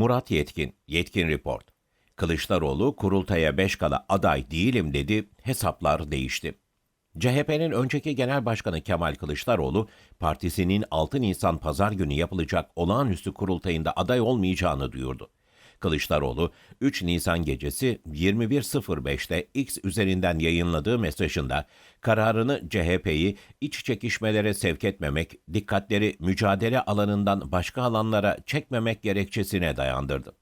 Murat Yetkin, Yetkin Report. Kılıçdaroğlu kurultaya beş kala aday değilim dedi, hesaplar değişti. CHP'nin önceki genel başkanı Kemal Kılıçdaroğlu, partisinin 6 Nisan pazar günü yapılacak olağanüstü kurultayında aday olmayacağını duyurdu. Kılıçdaroğlu, 3 Nisan gecesi 21.05'te X üzerinden yayınladığı mesajında kararını CHP'yi iç çekişmelere sevk etmemek, dikkatleri mücadele alanından başka alanlara çekmemek gerekçesine dayandırdı.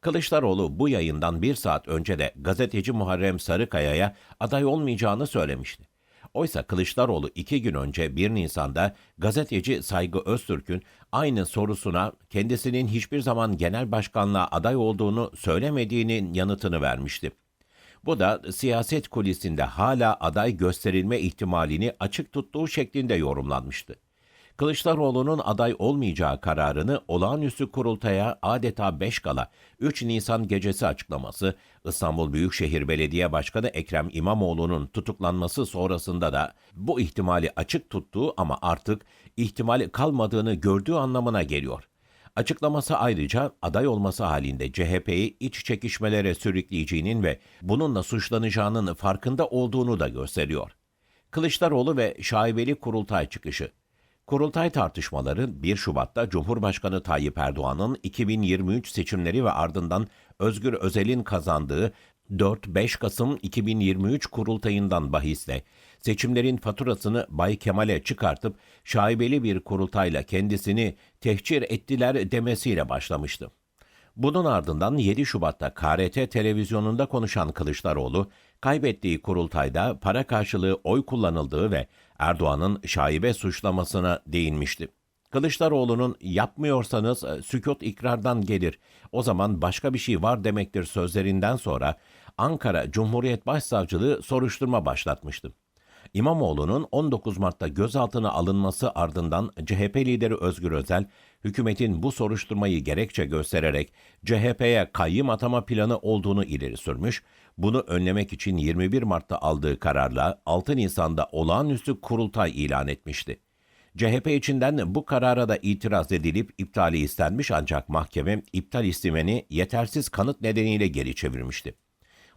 Kılıçdaroğlu bu yayından bir saat önce de gazeteci Muharrem Sarıkaya'ya aday olmayacağını söylemişti. Oysa Kılıçdaroğlu iki gün önce 1 Nisan'da gazeteci Saygı Öztürk'ün aynı sorusuna kendisinin hiçbir zaman genel başkanlığa aday olduğunu söylemediğinin yanıtını vermişti. Bu da siyaset kulisinde hala aday gösterilme ihtimalini açık tuttuğu şeklinde yorumlanmıştı. Kılıçdaroğlu'nun aday olmayacağı kararını olağanüstü kurultaya adeta 5 kala 3 Nisan gecesi açıklaması, İstanbul Büyükşehir Belediye Başkanı Ekrem İmamoğlu'nun tutuklanması sonrasında da bu ihtimali açık tuttuğu ama artık ihtimali kalmadığını gördüğü anlamına geliyor. Açıklaması ayrıca aday olması halinde CHP'yi iç çekişmelere sürükleyeceğinin ve bununla suçlanacağının farkında olduğunu da gösteriyor. Kılıçdaroğlu ve şaibeli kurultay çıkışı Kurultay tartışmaları 1 Şubat'ta Cumhurbaşkanı Tayyip Erdoğan'ın 2023 seçimleri ve ardından Özgür Özel'in kazandığı 4-5 Kasım 2023 kurultayından bahisle seçimlerin faturasını Bay Kemal'e çıkartıp şaibeli bir kurultayla kendisini tehcir ettiler demesiyle başlamıştı. Bunun ardından 7 Şubat'ta KRT televizyonunda konuşan Kılıçdaroğlu, kaybettiği kurultayda para karşılığı oy kullanıldığı ve Erdoğan'ın şaibe suçlamasına değinmişti. Kılıçdaroğlu'nun yapmıyorsanız e, sükut ikrardan gelir, o zaman başka bir şey var demektir sözlerinden sonra Ankara Cumhuriyet Başsavcılığı soruşturma başlatmıştı. İmamoğlu'nun 19 Mart'ta gözaltına alınması ardından CHP lideri Özgür Özel, hükümetin bu soruşturmayı gerekçe göstererek CHP'ye kayyım atama planı olduğunu ileri sürmüş, bunu önlemek için 21 Mart'ta aldığı kararla 6 Nisan'da olağanüstü kurultay ilan etmişti. CHP içinden bu karara da itiraz edilip iptali istenmiş ancak mahkeme iptal istemeni yetersiz kanıt nedeniyle geri çevirmişti.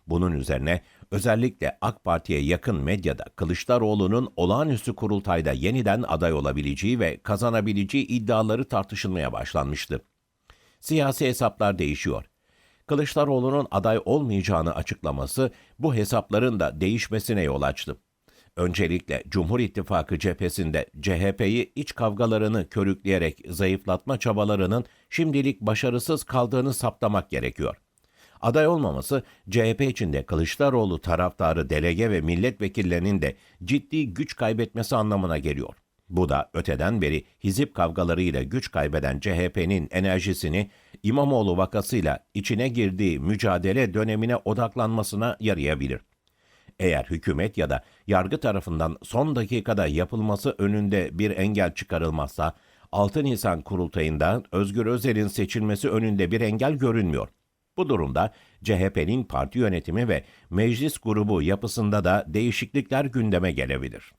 Bunun üzerine özellikle AK Parti'ye yakın medyada Kılıçdaroğlu'nun olağanüstü kurultayda yeniden aday olabileceği ve kazanabileceği iddiaları tartışılmaya başlanmıştı. Siyasi hesaplar değişiyor. Kılıçdaroğlu'nun aday olmayacağını açıklaması bu hesapların da değişmesine yol açtı. Öncelikle Cumhur İttifakı cephesinde CHP'yi iç kavgalarını körükleyerek zayıflatma çabalarının şimdilik başarısız kaldığını saptamak gerekiyor. Aday olmaması CHP içinde Kılıçdaroğlu taraftarı delege ve milletvekillerinin de ciddi güç kaybetmesi anlamına geliyor. Bu da öteden beri hizip kavgalarıyla güç kaybeden CHP'nin enerjisini İmamoğlu vakasıyla içine girdiği mücadele dönemine odaklanmasına yarayabilir. Eğer hükümet ya da yargı tarafından son dakikada yapılması önünde bir engel çıkarılmazsa 6 Nisan kurultayında Özgür Özel'in seçilmesi önünde bir engel görünmüyor. Bu durumda CHP'nin parti yönetimi ve meclis grubu yapısında da değişiklikler gündeme gelebilir.